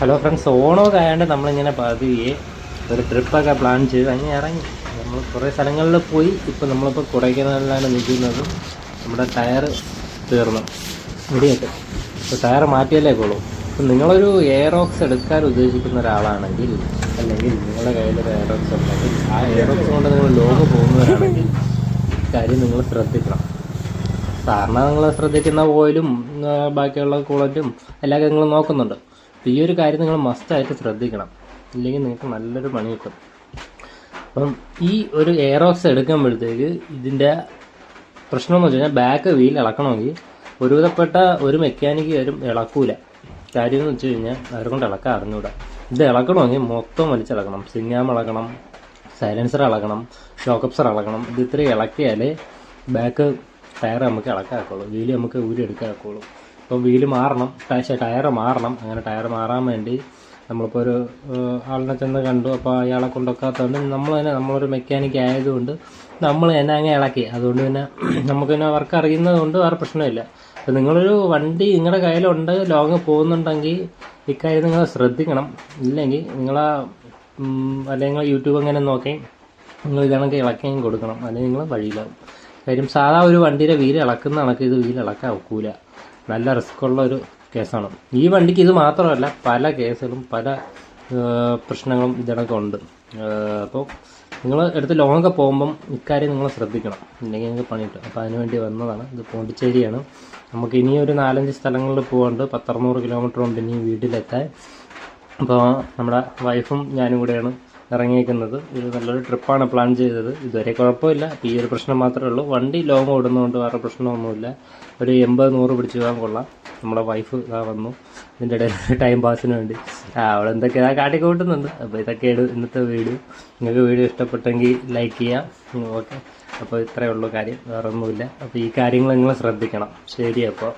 Hello friends ഓണമൊക്കെ ആയതുകൊണ്ട് നമ്മളിങ്ങനെ പതിയെ ഒരു ട്രിപ്പൊക്കെ പ്ലാൻ ചെയ്ത്. അങ്ങനെ ഇറങ്ങി. നമ്മൾ കുറേ സ്ഥലങ്ങളിൽ പോയി. ഇപ്പോൾ നമ്മളിപ്പോൾ കുറയ്ക്കുന്നതിലാണ് നിൽക്കുന്നത്. നമ്മുടെ ടയർ തീർന്നു. ഇടിയൊക്കെ ഇപ്പോൾ ടയർ മാറ്റിയല്ലേ കൊള്ളൂ അപ്പം നിങ്ങളൊരു എയറോക്സ് എടുക്കാൻ ഉദ്ദേശിക്കുന്ന ഒരാളാണെങ്കിൽ അല്ലെങ്കിൽ നിങ്ങളുടെ കയ്യിലൊരു എയറോക്സ് ഉണ്ടെങ്കിൽ ആ എയറോക്സ് കൊണ്ട് നിങ്ങൾ ലോങ് പോകുന്നവരാണെങ്കിൽ കാര്യം നിങ്ങൾ ശ്രദ്ധിക്കണം. സാറിന് നിങ്ങൾ ശ്രദ്ധിക്കുന്ന ഓയിലും ബാക്കിയുള്ള കൂളറ്റും എല്ലാം നിങ്ങൾ നോക്കുന്നുണ്ട്. അപ്പോൾ ഈ ഒരു കാര്യം നിങ്ങൾ മസ്റ്റായിട്ട് ശ്രദ്ധിക്കണം. ഇല്ലെങ്കിൽ നിങ്ങൾക്ക് നല്ലൊരു പണി കിട്ടും. അപ്പം ഈ ഒരു എയറോക്സ് എടുക്കുമ്പോഴത്തേക്ക് ഇതിന്റെ പ്രശ്നം എന്ന് വെച്ച് കഴിഞ്ഞാൽ ബാക്ക് വീൽ ഇളക്കണമെങ്കിൽ ഒരുവിധപ്പെട്ട ഒരു മെക്കാനിക്ക് വരും ഇളക്കൂല. കാര്യം എന്ന് വെച്ച് കഴിഞ്ഞാൽ അവരെ കൊണ്ട് ഇളക്കാൻ അറിഞ്ഞൂടാ. ഇത് ഇളക്കണമെങ്കിൽ മൊത്തം വലിച്ചിളക്കണം സിങ്ങാം ഇളക്കണം സൈലൻസർ ഇളക്കണം ഷോക്കപ്സർ ഇളക്കണം. ഇത് ഇത്രയും ഇളക്കിയാലേ ബാക്ക് ടയർ നമുക്ക് ഇളക്കാക്കുള്ളൂ. വീൽ നമുക്ക് ഊരി എടുക്കാക്കുള്ളൂ. അപ്പോൾ വീൽ മാറണം. പക്ഷേ ടയർ മാറണം. അങ്ങനെ ടയർ മാറാൻ വേണ്ടി നമ്മളിപ്പോൾ ഒരു ആളിനെ ചെന്ന് കണ്ടു. അപ്പോൾ അയാളെ കൊണ്ടൊക്കാത്തതുകൊണ്ട് നമ്മൾ തന്നെ നമ്മളൊരു മെക്കാനിക് ആയതുകൊണ്ട് നമ്മൾ തന്നെ അങ്ങ് ഇളക്കി. അതുകൊണ്ട് തന്നെ നമുക്ക് തന്നെ വർക്ക് അറിയുന്നത് കൊണ്ട് വേറെ പ്രശ്നമില്ല. അപ്പോൾ നിങ്ങളൊരു വണ്ടി നിങ്ങളുടെ കയ്യിലുണ്ട് ലോങ് പോകുന്നുണ്ടെങ്കിൽ ഇക്കാര്യം നിങ്ങൾ ശ്രദ്ധിക്കണം. ഇല്ലെങ്കിൽ നിങ്ങളാ അല്ലെങ്കിൽ അല്ലെങ്കിൽ യൂട്യൂബ് അങ്ങനെ നോക്കി നിങ്ങൾ ഇതാണെങ്കിൽ ഇളക്കുകയും കൊടുക്കണം. അല്ലെങ്കിൽ നിങ്ങൾ വഴിയിലാവും. കാര്യം സാധാ ഒരു വണ്ടിയുടെ വീൽ ഇളക്കുന്ന കണക്ക് ഇത് വീൽ ഇളക്കാൻ ഒക്കൂല. നല്ല റിസ്ക് ഉള്ള ഒരു കേസാണ്. ഈ വണ്ടിക്ക് ഇത് മാത്രമല്ല പല കേസുകളും പല പ്രശ്നങ്ങളും ഇതിനൊക്കെ ഉണ്ട്. അപ്പോൾ നിങ്ങൾ എടുത്ത് ലോങ്ങൊക്കെ പോകുമ്പം ഇക്കാര്യം നിങ്ങൾ ശ്രദ്ധിക്കണം. ഇല്ലെങ്കിൽ നിങ്ങൾക്ക് പണി കിട്ടും അപ്പോൾ അതിനുവേണ്ടി വന്നതാണ്. ഇത് പോണ്ടിച്ചേരിയാണ്. നമുക്ക് ഇനി ഒരു നാലഞ്ച് സ്ഥലങ്ങളിൽ പോകാണ്ട് പത്തറുന്നൂറ് കിലോമീറ്റർ ഉണ്ട് ഇനി വീട്ടിലെത്താൻ. അപ്പോൾ നമ്മുടെ വൈഫും ഞാനും കൂടെയാണ്. ഇറങ്ങിയേക്കുന്നത് ഇത് നല്ലൊരു ട്രിപ്പാണ് പ്ലാൻ ചെയ്തത്. ഇതുവരെ കുഴപ്പമില്ല. ഈ ഒരു പ്രശ്നം മാത്രമേ ഉള്ളൂ. വണ്ടി ലോങ് ഓടുന്നതുകൊണ്ട് വേറെ പ്രശ്നമൊന്നുമില്ല. ഒരു എൺപത് നൂറ് പിടിച്ചു പോകാൻ കൊള്ളാം. നമ്മുടെ വൈഫ് ഇതാ വന്നു. ഇതിന്റെ ഇടയിൽ ടൈം പാസിന് വേണ്ടി. അവൾ എന്തൊക്കെയാ കാട്ടിക്കൂട്ടുന്നുണ്ട്. അപ്പോൾ ഇതൊക്കെയാണ് ഇന്നത്തെ വീഡിയോ നിങ്ങൾക്ക് വീഡിയോ ഇഷ്ടപ്പെട്ടെങ്കിൽ ലൈക്ക് ചെയ്യാം. ഓക്കെ അപ്പോൾ ഇത്രയേ ഉള്ളൂ കാര്യം. വേറെ ഒന്നുമില്ല അപ്പോൾ ഈ കാര്യങ്ങൾ നിങ്ങൾ ശ്രദ്ധിക്കണം. ശരി അപ്പോൾ